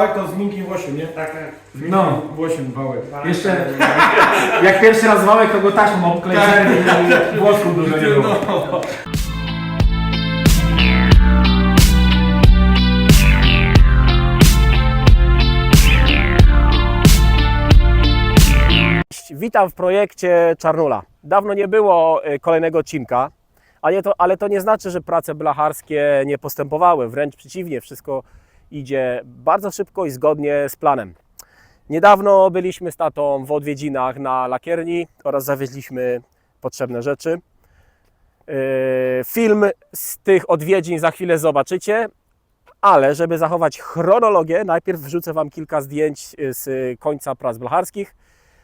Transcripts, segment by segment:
Tak, to z miękkim włosiem, nie? Tak, tak. No. włosiem wałek. Jeszcze, jak pierwszy raz wałek, to go taśmą obklejałem i włosku dużo nie było. No. Witam w projekcie Czarnula. Dawno nie było y, kolejnego odcinka, ale to, ale to nie znaczy, że prace blacharskie nie postępowały. Wręcz przeciwnie, wszystko idzie bardzo szybko i zgodnie z planem. Niedawno byliśmy z tatą w odwiedzinach na lakierni oraz zawieźliśmy potrzebne rzeczy. Yy, Film z tych odwiedzin za chwilę zobaczycie, ale żeby zachować chronologię, najpierw wrzucę Wam kilka zdjęć y, z końca prac blacharskich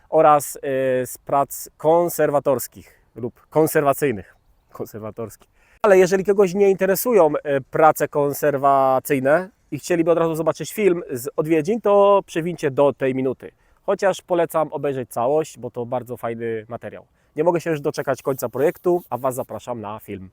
oraz y, z prac konserwatorskich lub konserwacyjnych. Konserwatorskich. Ale jeżeli kogoś nie interesują prace konserwacyjne i chcieliby od razu zobaczyć film z odwiedzin, to przewincie do tej minuty. Chociaż polecam obejrzeć całość, bo to bardzo fajny materiał. Nie mogę się już doczekać końca projektu, a Was zapraszam na film.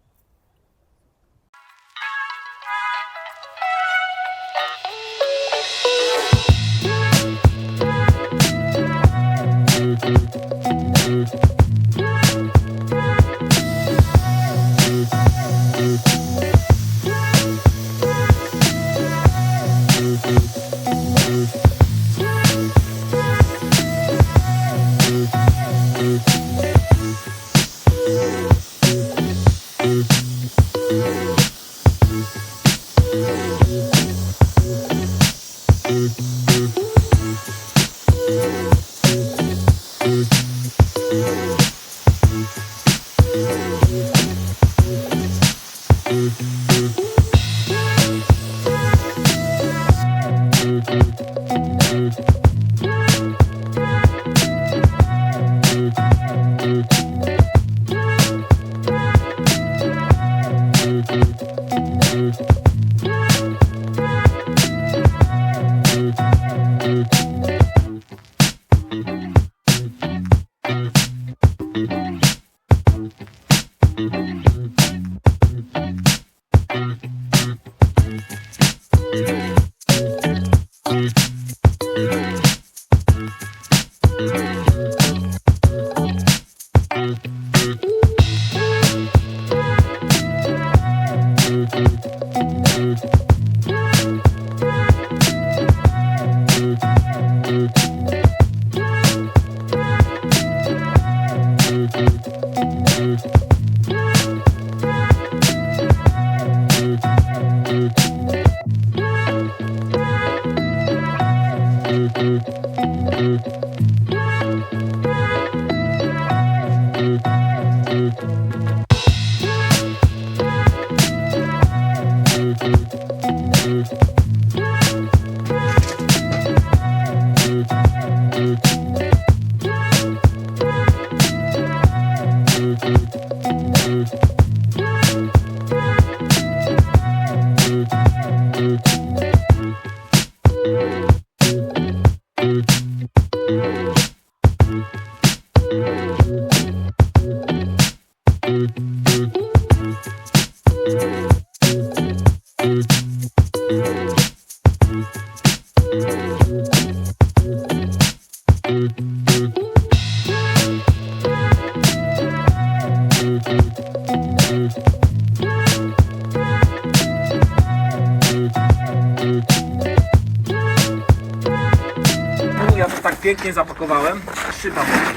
Pięknie zapakowałem. Szyba może.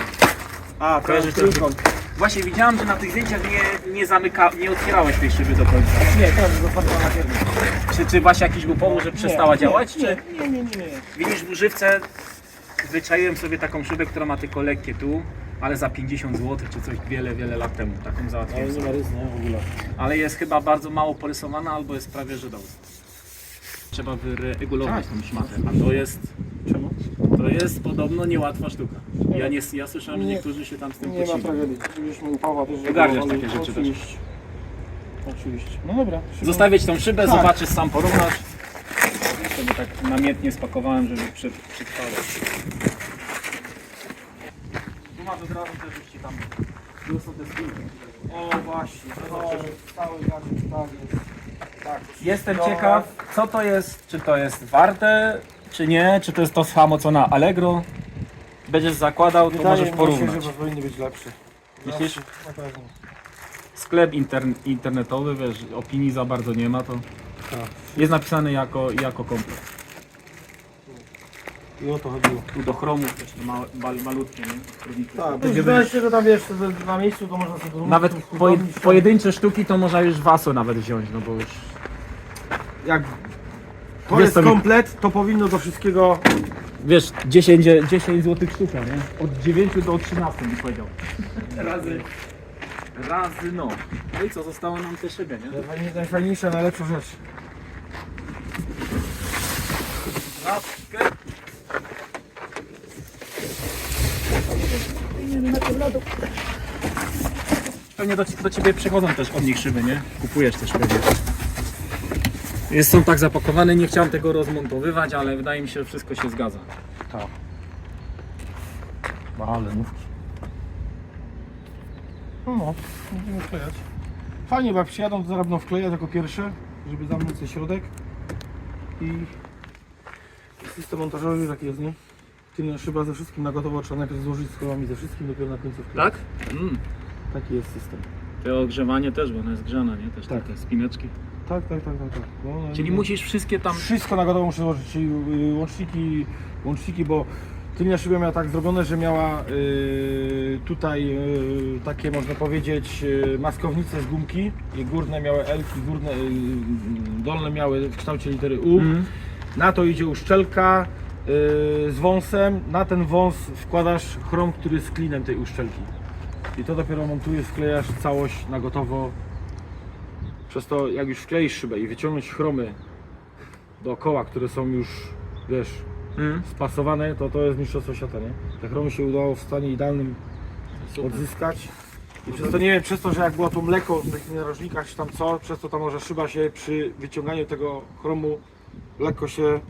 A, to jest trójkąt. Właśnie widziałem, że na tych zdjęciach nie, nie zamyka, nie otwierałeś tej szyby do końca. Nie, teraz jest otwarta na kierunku. Czy, czy właśnie jakiś był powód, że przestała nie, działać? Nie, czy nie, nie, nie, nie. widzisz w używce wyczaiłem sobie taką szybę, która ma tylko lekkie tu, ale za 50 zł czy coś wiele, wiele lat temu. Taką Ale załatwiłem. nie sobie. ma rys, nie, w ogóle. Ale jest chyba bardzo mało porysowana albo jest prawie że dobra. Trzeba wyregulować Tak. tą szmatę, a to jest? To jest podobno niełatwa sztuka. Ja, nie, ja słyszałem, że Nie. niektórzy się tam z tym Nie ma kłócili. tragedii. Żebyśmy u Pawła też Ogarniasz regulowali. takie rzeczy też. Oczywiście. Oczywiście. No dobra. Zostawiać tą szybę, Tak. zobaczysz, sam porównasz. Sobie tak namiętnie spakowałem, żeby przed, przetrwało. Tu masz od razu też jeszcze tam. Tu są te skórki. O właśnie. O, cały gadżet, tak jest. Tak. Jestem ciekaw, co to jest, czy to jest warte czy nie, czy to jest to samo co na Allegro. Będziesz zakładał, to możesz mi się, porównać. że powinny być lepsze. Myślisz? Na pewno. Sklep intern, internetowy, wiesz, opinii za bardzo nie ma, to Tak. jest napisane jako, jako komplet. I o to chodziło. Tu do chromu też to małe, mal, malutkie, nie? Tak, wydaje się, że tam wiesz, to na miejscu to można sobie Nawet poje, zrobić, pojedyncze sztuki to można już waso nawet wziąć, no bo już... Jak to Wiesz, jest komplet, to powinno do wszystkiego... Wiesz, 10, 10 zł sztuka, nie? Od 9 do 13 bym powiedział. Razy... Razy no. No i co, zostało nam te szyby, nie? Najfajniej- Najfajniejsza, najlepsza rzecz. Pewnie do, do ciebie przychodzą też od nich szyby, nie? Kupujesz te szyby. Jest, są tak zapakowane, nie chciałem tego rozmontowywać, ale wydaje mi się, że wszystko się zgadza. Tak. Ale nówki. No, będziemy wklejać. Fajnie, bo jak przyjadą, to zaraz będą wklejać jako pierwsze, żeby zamknąć ten środek. I system montażowy taki jest, nie? Tylna szyba ze wszystkim na gotowo, trzeba najpierw złożyć z kołami ze wszystkim, dopiero na końcu wkleić. Tak? Mm. Taki jest system. To ogrzewanie też, bo ona jest grzana, nie? Też Tak. takie spineczki. Tak, tak, tak, tak. tak. No, no, Czyli no. musisz wszystkie tam... Wszystko na gotowo muszę złożyć, czyli y, łączniki, łączniki, bo tylnia szyba miała tak zrobione, że miała y, tutaj y, takie można powiedzieć y, maskownice z gumki i górne miały elki, górne, y, dolne miały w kształcie litery U. Mm. Na to idzie uszczelka y, z wąsem, na ten wąs wkładasz chrom, który jest klinem tej uszczelki. I to dopiero montujesz, wklejasz całość na gotowo. Przez to jak już wkleisz szybę i wyciągnąć chromy dookoła, które są już, wiesz, Mm. spasowane, to to jest mistrzostwo świata, nie? Te chromy się udało w stanie idealnym odzyskać. I przez to nie wiem, przez to, że jak było to mleko w takich narożnikach czy tam co, przez to ta może szyba się przy wyciąganiu tego chromu lekko się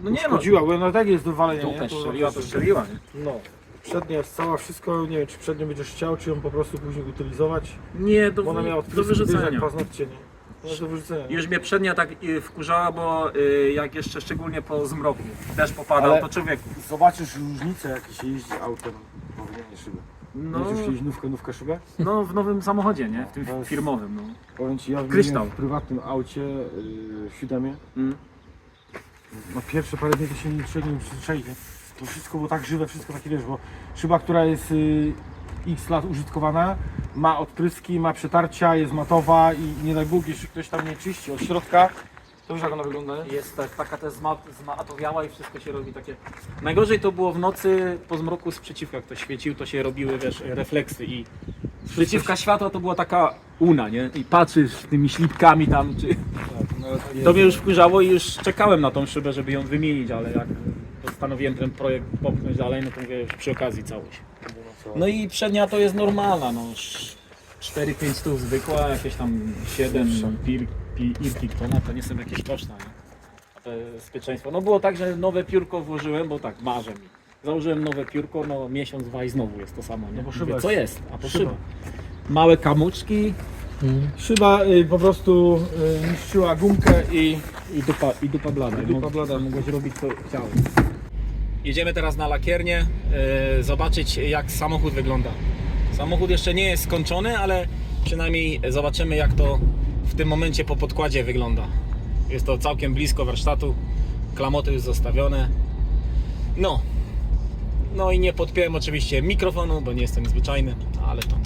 No nie no, uszkodziła, bo no tak jest do walenia, nie? To strzeliła, to znaczy, strzeliła, nie? No. Przednia jest cała, wszystko, nie wiem czy przednią będziesz chciał, czy ją po prostu później utylizować. Nie, do, Bo ona miała do wyrzucenia. paznokcie, nie? No, do wyrzucenia. Już mnie przednia tak y, wkurzała, bo y, jak jeszcze szczególnie po zmroku też popadał, Ale- to człowiek... Zobaczysz różnicę, jak się jeździ autem po wymianie szyby. No, No. Jeździsz nówkę, nówkę szybę? no w nowym samochodzie, nie? W tym To jest- firmowym, no. Powiem Ci, ja Kryształ. wymieniłem w prywatnym aucie yy, w Siódemie. Mm. No pierwsze parę dni to się nie nie? To wszystko było tak żywe, wszystko takie wiesz, bo szyba, która jest y, x lat użytkowana, ma odpryski, ma przetarcia, jest matowa i nie daj Bóg, jeśli ktoś tam nie czyści od środka, to wiesz jak ona wygląda, nie? Jest tak, taka też zma, zmatowiała i wszystko się robi takie... Najgorzej to było w nocy, po zmroku z przeciwka, jak to świecił, to się robiły, wiesz, refleksy i... Przeciwka światła to była taka una, nie? I patrzysz tymi ślipkami tam, czy... no, To mnie już wkurzało i już czekałem na tą szybę, żeby ją wymienić, ale jak postanowiłem ten projekt popchnąć dalej, no to mówię przy okazji całość. No i przednia to jest normalna, no 4-5 stów zwykła, jakieś tam 7 pir, pi, irki tona, to nie są jakieś koszta, nie? A bezpieczeństwo. No było tak, że nowe piórko włożyłem, bo tak, marzę mi. Założyłem nowe piórko, no miesiąc, dwa i znowu jest to samo, nie? No bo Mówię, szyba co jest-? A to szyba. szyba. Małe kamuczki Szyba y, po prostu y, niszczyła gumkę i i dupa, i dupa blada. I dupa blada. Mogłeś robić co chciałeś. Jedziemy teraz na lakiernię, e, zobaczyć jak samochód wygląda. Samochód jeszcze nie jest skończony, ale przynajmniej zobaczymy jak to w tym momencie po podkładzie wygląda. Jest to całkiem blisko warsztatu, klamoty już zostawione. No, no i nie podpiąłem oczywiście mikrofonu, bo nie jestem zwyczajny, ale to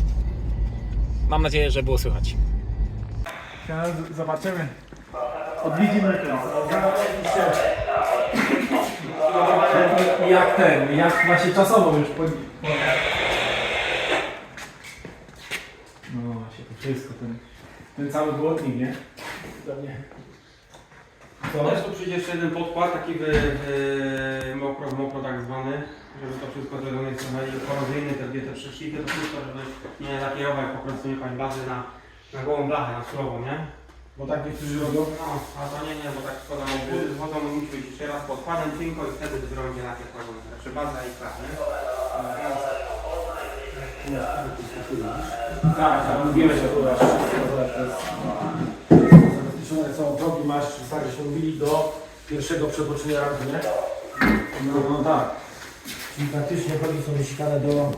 mam nadzieję, że było słychać. Zobaczymy. Odwiedzimy Jak ten, jak właśnie czasowo już po... No właśnie, to wszystko, ten, ten cały błotnik, nie? Pewnie. Też tu przyjdzie jeszcze jeden podkład, taki wy, wy, mokro, mokro tak zwany, żeby to wszystko zrobione jest trochę korozyjny, te dwie te przeszlity, to wszystko, żeby nie lakierować po prostu jechać bazy na, na gołą blachę, na surowo, nie? Bo tak niektórzy robią. No, a to nie, nie, bo tak wchodzą, wchodzą musi być jeszcze raz podkładem tylko i wtedy będzie lakier wchodzony. Znaczy baza i klap, nie? Tak, tak, mówiłeś akurat. Zabezpieczone są progi, masz, tak, żeśmy mówili, do pierwszego przeboczenia ramki, nie? No, no tak. Czyli praktycznie chodzi są wysikane do,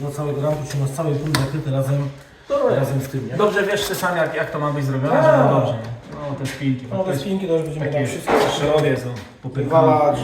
do całego rampu, czy masz cały punkt zakryty razem, razem z tym, nie? Dobrze wiesz ty sam jak, jak to ma być zrobione, Tak. żeby było dobrze. nie? No te spinki, No te spinki to już będziemy takie tam wszystko szerokie są, wywalać.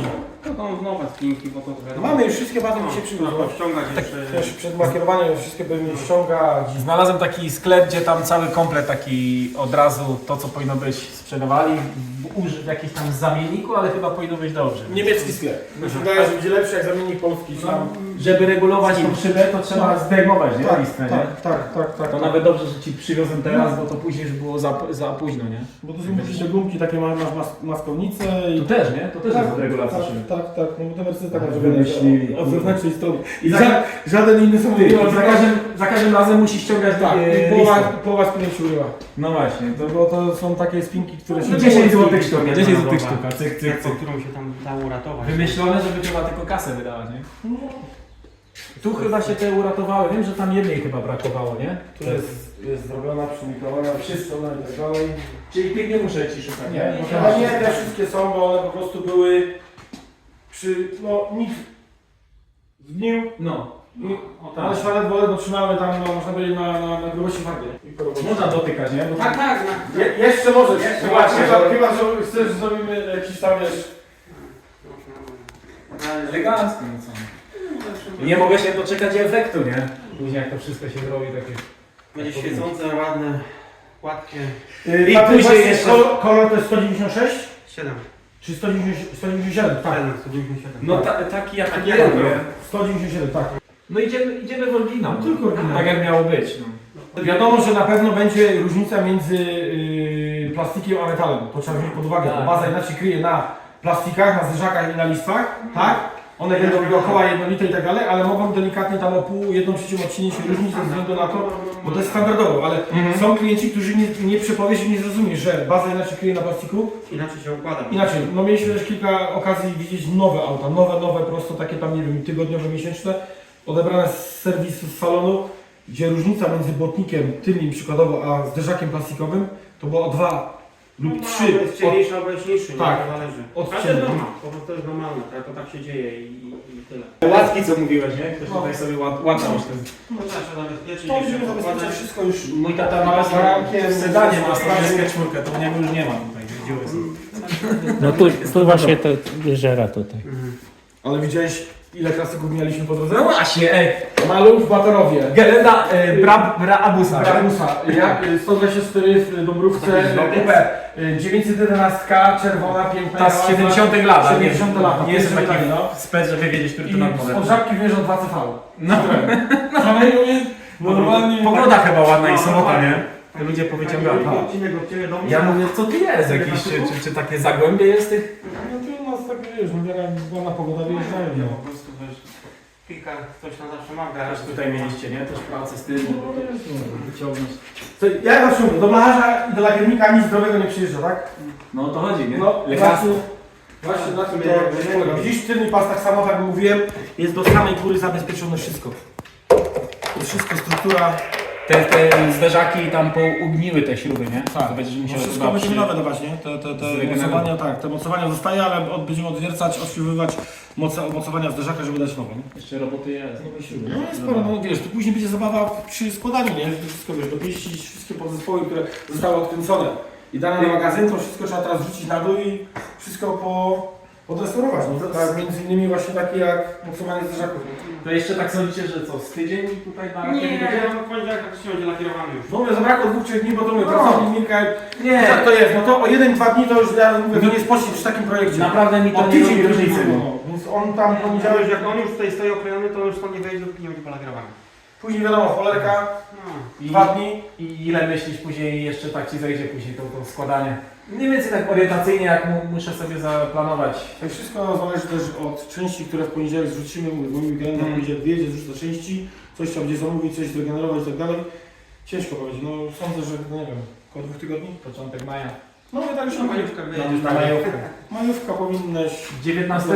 No to nowe spinki, bo to No mamy już wszystkie bardzo mi się No, przygotować. ściągać jeszcze. Też przed makierowaniem już wszystkie będziemy ściągać. Znalazłem taki sklep, gdzie tam cały komplet taki od razu to co powinno być sprzedawali w, uży- w jakimś tam zamienniku, ale chyba powinno być dobrze. Niemiecki sklep. Mi się wydaje, że będzie lepszy jak zamiennik polski. tam- Żeby regulować tą szybę, to trzeba zdejmować, nie? Tak, Listę, nie? tak, tak, tak, tak. To tak. nawet dobrze, że ci przywiozłem teraz, bo to później już było za, za późno, nie? Bo to są jakieś gumki, takie masz, masz mas- maskownice i... Tu też, nie? To też jest regulacja tak, szyby. tak, tak, no bo te wersje tak Tak, zrobione wymyślili. od zewnętrznej strony. I za, żaden inny samochód. Ty, za, każdym, za każdym razem musisz ściągać Tak, e, i połowa, listę. połowa spinek się urywa. No właśnie, to To, bo to są takie spinki, które się... No 10 zł sztuka. sztuka, 10 zł sztuka, cyk, cyk, cyk. którą się tam dało uratować. Wymyślone, żeby trzeba tylko kasę wydawać, nie? Tu chyba się te uratowały, wiem, że tam jednej chyba brakowało, nie? Tu jest, jest zrobiona, przymikowana, wszystko no i tak dalej. Czyli tych nie muszę ci szukać, Nie, no nie, te wszystkie są, bo one po prostu były przy, no nic w dniu No. i O ale tak. szwalet wolę trzymały tam, no, można powiedzieć, na, na, na grubości robocie. Można dotykać, nie? Bo Tak, tak. Na... Je, jeszcze możesz, Jeszcze chyba, właśnie, chyba, że- chyba, że chcesz, że zrobimy jakiś tam, wiesz, Elegancko, no co? Nie mogę się doczekać efektu, nie? Później jak to wszystko się zrobi takie... Będzie świecące, ładne, gładkie. Yy, I Patryk, później właśnie jeszcze- Kolor, kolor to jest 196? 7. Czy 190, 197? Tak. 7, 197. No ta, taki jak Taki ja jeden, lubię. 197, tak. No idziemy, idziemy w oryginał. No, tylko oryginał. Tak jak miało być, no. Wiadomo, że na pewno będzie różnica między yy, plastikiem a metalem. To trzeba wziąć pod uwagę. Tak. bo Baza inaczej kryje na plastikach, na zderzakach i na listwach, tak? One będą dookoła jednolite i tak dalej, ale mogą delikatnie tam o pół, jedną trzecią odcienie się różnić ze względu na to, bo to jest standardowo, ale są klienci, którzy nie, nie przepowiesz i nie zrozumie, że baza inaczej kryje na plastiku, Inaczej się układa. Inaczej, no mieliśmy też kilka okazji widzieć nowe auta, nowe, nowe, prosto takie tam, nie wiem, tygodniowe, miesięczne, odebrane z serwisu, z salonu, gdzie różnica między błotnikiem tylnym przykładowo, a zderzakiem plastikowym, to było o dwa lub No, trzy. albo jest ciemniejszy, albo jest niższy, Tak. nie? To zależy. Od Ale to jest normalne, po prostu to jest normalne, tak? to tak się dzieje i, i, i tyle. Łatki co mówiłeś, nie? Ktoś No. tutaj sobie łat, łatał ten... No tak, trzeba zabezpieczyć, To będziemy zabezpieczać wszystko już. Mój tata ma Barankiem, w sedanie ma strażyskę czwórkę, to u niego już nie ma tutaj, gdzie jest. No tu, tu właśnie to żera tutaj. Ale widziałeś, ile klasyków mieliśmy po drodze? No właśnie, ej, Malów w Batorowie. Gelenda e, bra, bra Abusa. Brabusa, ja, y, 124 w Dąbrówce, No, y, 911, czerwona, piękna. Ta z 70 lat. 70 lat. Nie jestem taki taki, no. spec, żeby wiedzieć, który to I nam od żabki wierzą 2 CV. No, Szaleju normalnie. pogoda chyba ładna i No, sobota, dokładnie. nie? Te ludzie aha. odcinek od ciebie do mnie. Ja mówię, co tu jest jakiś, czy, czy, czy takie zagłębie jest tych? No to u nas tak wiesz, no miara ładna pogoda wyjeżdżają. No, No. po prostu wiesz, kilka, ktoś tam zawsze ma w Też tutaj mieliście, nie? Też pracę z tym, żeby to wyciągnąć. To ja zawsze mówię, do blacharza i do lakiernika nic zdrowego nie przyjeżdża, tak? No o to chodzi, nie? No Lekarstwo. właśnie, na tym to polega. Dziś w tylny pas tak samo, jak mówiłem, jest do samej góry zabezpieczone wszystko. Jest wszystko struktura. Te, te zderzaki tam pougniły te śruby, nie? Tak. To będziesz No musiał wszystko chyba będziemy przy- nowe dawać, nie? Te, te, te Zregenerować. mocowania, tak, te mocowania zostaje, ale od, będziemy odwiercać, odświewywać moce, mocowania zderzaka, żeby dać nowe, nie? Jeszcze roboty jest. No jest sporo, no wiesz, tu później będzie zabawa przy składaniu, nie? Wszystko wiesz, dopieścić wszystkie podzespoły, które zostały odkręcone i dane na magazyn, to wszystko trzeba teraz rzucić na dół i wszystko po, podrestaurować. No, tak, między innymi właśnie takie jak mocowanie zderzaków. To jeszcze tak sądzicie, że co, z tydzień tutaj na Nie, lakiernie ja mam poniedziałek jak się będzie lakierowany już. No mówię, zabrakło dwóch, trzech dni, bo to mówię, No. pracownik Mirka, Nie, tak to jest, no to o jeden, dwa dni to już ja mówię, to nie spocznie przy takim projekcie. naprawdę mi to O nie tydzień różnicy. no. Więc on tam Poniedziałek, jak on już tutaj stoi oklejony, to on już stąd nie wejdzie, dopóki nie będzie polakierowany. Później wiadomo, cholerka, No. I, dwa dni. I ile myślisz później, jeszcze tak Ci zejdzie później to, to składanie? Mniej więcej tak orientacyjnie, jak mu, muszę sobie zaplanować. To wszystko zależy też od części, które w poniedziałek zrzucimy. Mówię, bo mój kalendar Mm. pójdzie, wyjedzie, zrzuca części, coś trzeba będzie zamówić, coś zregenerować i tak dalej. Ciężko powiedzieć, no sądzę, że no nie wiem, około dwóch tygodni. Początek maja. No my tak już Na na majówkę No, wyjedziesz. na majówkę. Majówka powinnaś, 19,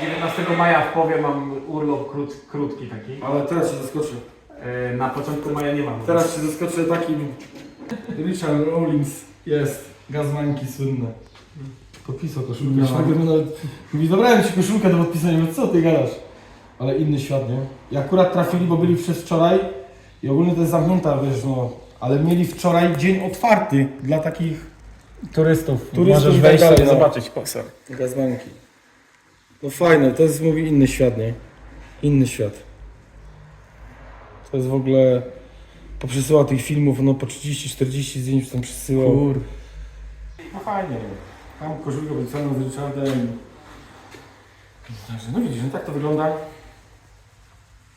19 maja w Powie mam urlop krót, krótki taki. ale teraz się zaskoczę. E, Na początku maja nie mam. Teraz się zaskoczę takim Richard Rawlings jest, gazmańki słynne. Podpisał koszulkę. No. Nawet, mówi, zabrałem ci koszulkę do podpisania. Mówię, co ty gadasz? Ale inny świat, nie? I akurat trafili, bo byli przez wczoraj i ogólnie to jest zamknięta, wiesz, no. Ale mieli wczoraj dzień otwarty dla takich Turystów. Turystów Możesz i tak wejść dalej, sobie no. zobaczyć posel. gazdanki. No fajne, to jest, mówi, inny świat, nie? Inny świat. To jest w ogóle... Poprzesyła tych filmów, no po 30-40 zdjęć tam przesyłał. Kur... No fajnie. Tam koszulkę podpisaną z Richardem. Także no widzisz, no tak to wygląda.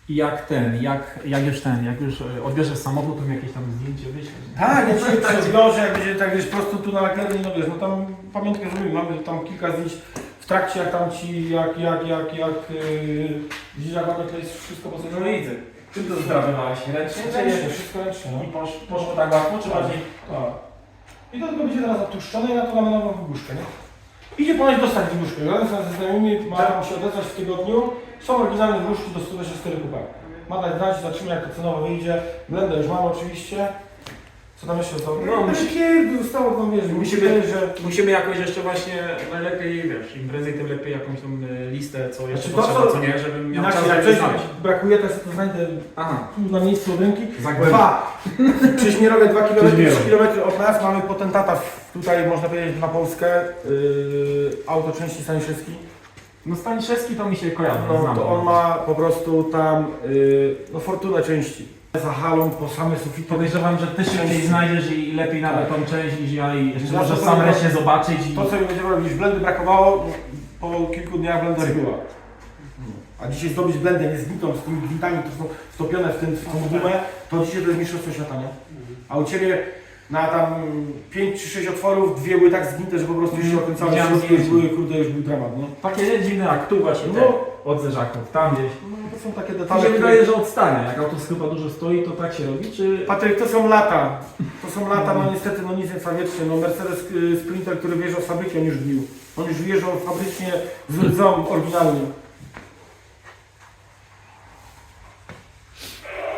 I jak ten, jak, jak już ten, jak już e, odbierzesz samochód, to mi jakieś tam zdjęcie wyślesz. Tak, ja dzisiaj tak zwiążę, jak będzie tak wiesz, prosto tu na lakierni, no wiesz, no tam pamiątkę zrobimy, mamy tam kilka zdjęć w trakcie, jak tam ci, jak, jak, jak, jak, yy, widzisz, jak ładnie to jest wszystko po No widzę. Czym to zdrawowałeś? Ręcznie czy nie? wszystko ręcznie, no. I posz, poszło tak łatwo, czy bardziej? Tak. I to tylko będzie teraz odtłuszczone i na to mamy nową wygłuszkę, nie? Idzie ponoć dostać wygłuszkę. Razem ze znajomymi ma tam się odezwać w tygodniu. Są oryginalne wygłuszki do 124 kupy. Ma dać znać, zobaczymy jak to cenowo wyjdzie. Blendę już mam oczywiście. Co tam jeszcze zostało? No, No, musi- musi... zostało tam, wiesz, Musimy- musimy, że... Musimy jakoś jeszcze właśnie najlepiej, wiesz, im prędzej tym lepiej jakąś tą e, listę, co jeszcze Znaczy to, potrzeba, co- co nie, żebym miał Inaczej, czas jak żeby coś znaleźć. brakuje, to ja sobie to znajdę Aha. tu na miejscu od ręki. Zagłębię. Dwa. Przeźmierowe 2 km, Przeźmierowe. 3 km od nas mamy potentata w- tutaj, można powiedzieć, na Polskę. Yy, auto części Staniszewski. No Staniszewski to mi się kojarzy, No, znam. to on ma po prostu tam yy, no, fortunę części. Za halą po same sufity. Podejrzewam, że ty szybciej znajdziesz i lepiej nawet tą część niż ja i jeszcze Zawsze możesz powiem, sam to- reszcie zobaczyć i... To co mi będziemy robić, blendy brakowało, po kilku dniach blenda była. A dzisiaj zdobyć blendę niezbitą z tymi gwintami, które są wtopione w, ten, w tą gumę, to dzisiaj to jest mistrzostwo świata, nie? A u Ciebie na tam 5 czy 6 otworów, dwie były tak zgnite, że po prostu już się okręcały, Widziałem środki już zdjęcie. były, kurde, już był dramat, nie? Takie dziwne jak tu właśnie te, No. od zerzaków, tam gdzieś. No są takie To detale, się które- wydaje, że odstanie. Jak auto chyba dużo stoi, to tak się robi, czy... Patryk, to są lata. To są lata, no niestety, no nic nie trwa wiecznie. No Mercedes y, Sprinter, który wjeżdżał z fabryki, on już gnił. On już wjeżdżał fabrycznie z rdzą oryginalnie.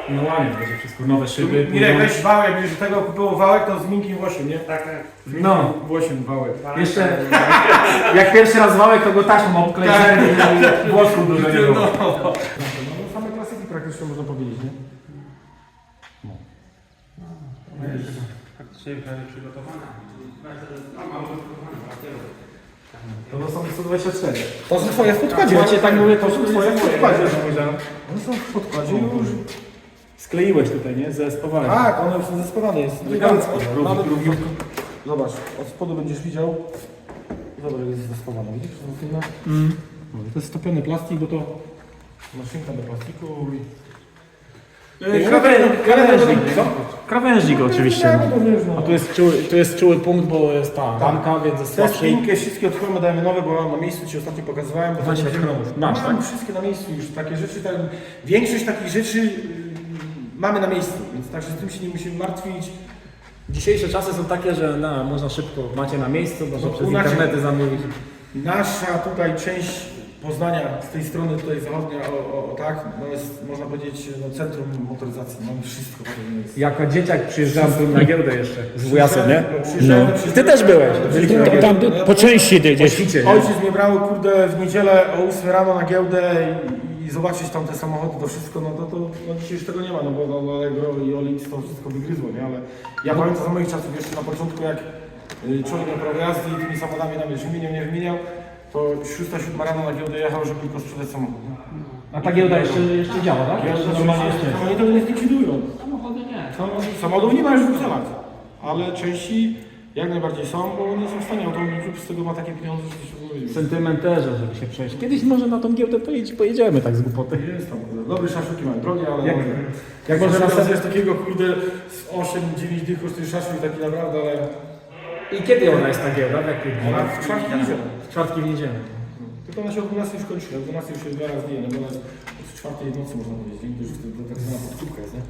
No ładnie będzie wszystko, nowe szyby. Mirek, pójdą. weź wałek, będziesz tego kupiło wałek, to z miękkim włosiem, nie? Tak, tak. No. Włosiem wałek. Jeszcze, jak pierwszy raz wałek, to go taśmą obklej, Tak. żeby włosków dużo nie było. No, no, same klasyki praktycznie można powiedzieć, nie? To są 124. To są twoje w podkładzie. Macie tak mówię, to są twoje w podkładzie. One są w podkładzie już. Skleiłeś tutaj, nie? Zespowałeś. Tak, one już są zespawane, jest elegancko. Nawet- rób- Zobacz, od spodu będziesz widział. Zobacz, jest zespawane, widzisz? To? Mm. No, to jest stopiony plastik, bo to maszynka do plastiku. Krawężnik, krawężnik, co? Krawężnik oczywiście. No, no. A tu jest czuły, tu jest czuły punkt, bo jest ta ramka, więc jest Te słabszy. spinkę, wszystkie otwory dajemy nowe, bo mam na miejscu Ci ostatnio pokazywałem. Bo Właśnie, to będziemy- masz, Mam tak? wszystkie na miejscu już, takie rzeczy, tak, większość takich rzeczy y, mamy na miejscu, więc także z tym się nie musimy martwić. Dzisiejsze czasy są takie, że no, można szybko, macie na miejscu, można No, przez internety zamówić. Nasza tutaj część Poznania, z tej strony tutaj zachodnia, o, o, o tak, no jest, można powiedzieć, no, centrum motoryzacji, mamy wszystko w miejscu. Jako dzieciak przyjeżdżałem tu na giełdę jeszcze z wujasem, nie? No, przyjeżdżałem No. Ty też byłeś. Giełdę. tam No, ja po części ty gdzieś. świcie, nie? Ojciec mnie brał, kurde, w niedzielę o 8 rano na giełdę i, i zobaczyć tam te samochody, to wszystko, no to, to no dzisiaj już tego nie ma, no bo no, Allegro i Olix to wszystko wygryzło, nie? Ale ja pamiętam za moich czasów jeszcze na początku, jak y, człowiek miał prawo jazdy i tymi samochodami tam wiesz, wymieniał, nie wymieniał, to 6-7 rano na giełdę jechał, żeby tylko sprzedać samochód. nie? A ta giełda jeszcze, jeszcze działa, tak? Ja Jeszcze normalnie oczywiście, jeszcze. Oni tego nie zlikwidują. Samochody nie. Sam- Samochodów nie ma już dwóch lat, ale części jak najbardziej są, bo nie są w stanie, automobil klub z tego ma takie pieniądze, że się wypowiedzieć. Sentymenterze, żeby się przejść. Kiedyś może na tą giełdę pojedzie, pojedziemy tak z głupoty. Jest tam, dobre szaszłyki mają, drogie, ale Jak- dobre. jak może może następny- jest takiego kurde z 8-9 dych kosztuje szaszłyk taki naprawdę, ale I kiedy ona jest ta giełda? W jakiej dni? ona w czwartki niedzielę. W czwartki w niedzielę. Tylko ona się o 12 już kończy, o 12 już się dwa razy nie, no bo ona jest od czwartej w nocy można powiedzieć, nie? To już tak zwana podkupka jest, nie?